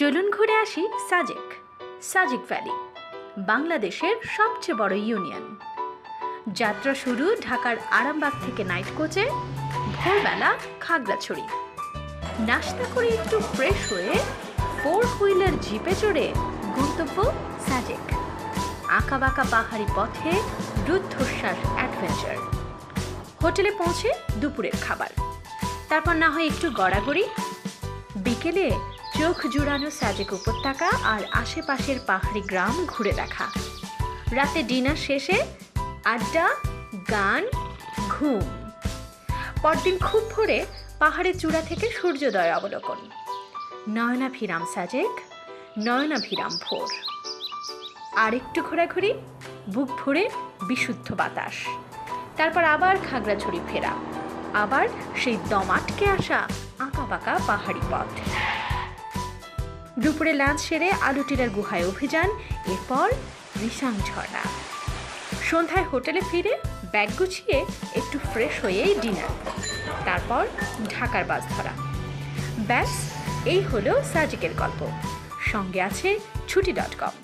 চলুন ঘুরে আসি সাজেক সাজেক ভ্যালি, বাংলাদেশের সবচেয়ে বড় ইউনিয়ন। যাত্রা শুরু ঢাকার আরামবাগ থেকে নাইট কোচে, ভোরবেলা খাগড়াছড়ি। নাস্তা করে একটু ফ্রেশ হয়ে ফোর হুইলার জিপে চড়ে গন্তব্য সাজেক। আঁকাবাঁকা পাহাড়ি পথে রুদ্ধশ্বাস অ্যাডভেঞ্চার হোটেলে পৌঁছে দুপুরের খাবার। তারপর না হয় একটু গড়াগড়ি। বিকেলে চোখ জুড়ানো সাজেক উপত্যকা আর আশেপাশের পাহাড়ি গ্রাম ঘুরে দেখা। রাতে ডিনার শেষে আড্ডা, গান, ঘুম। পরদিন খুব ভোরে পাহাড়ের চূড়া থেকে সূর্যোদয় অবলোকন। নয়না ভিরাম সাজেক নয়না ভিরাম ভোর আরেকটু ঘোরাঘুরি, বুক ভরে বিশুদ্ধ বাতাস। তারপর আবার খাগড়াছড়ি ফেরা। আবার সেই দম আটকে আসা আঁকা বাঁকা পাহাড়ি পথ। দুপুরে লাঞ্চ সেরে আলুটিরার গুহায় অভিযান, এরপর রিসাং ঝর্ণা। সন্ধ্যায় হোটেলে ফিরে ব্যাগ গুছিয়ে একটু ফ্রেশ হয়ে ডিনার তারপর ঢাকার বাস ধরা। ব্যাস, এই হলো সাজিকের গল্প। সঙ্গে আছে ছুটি ডট কম।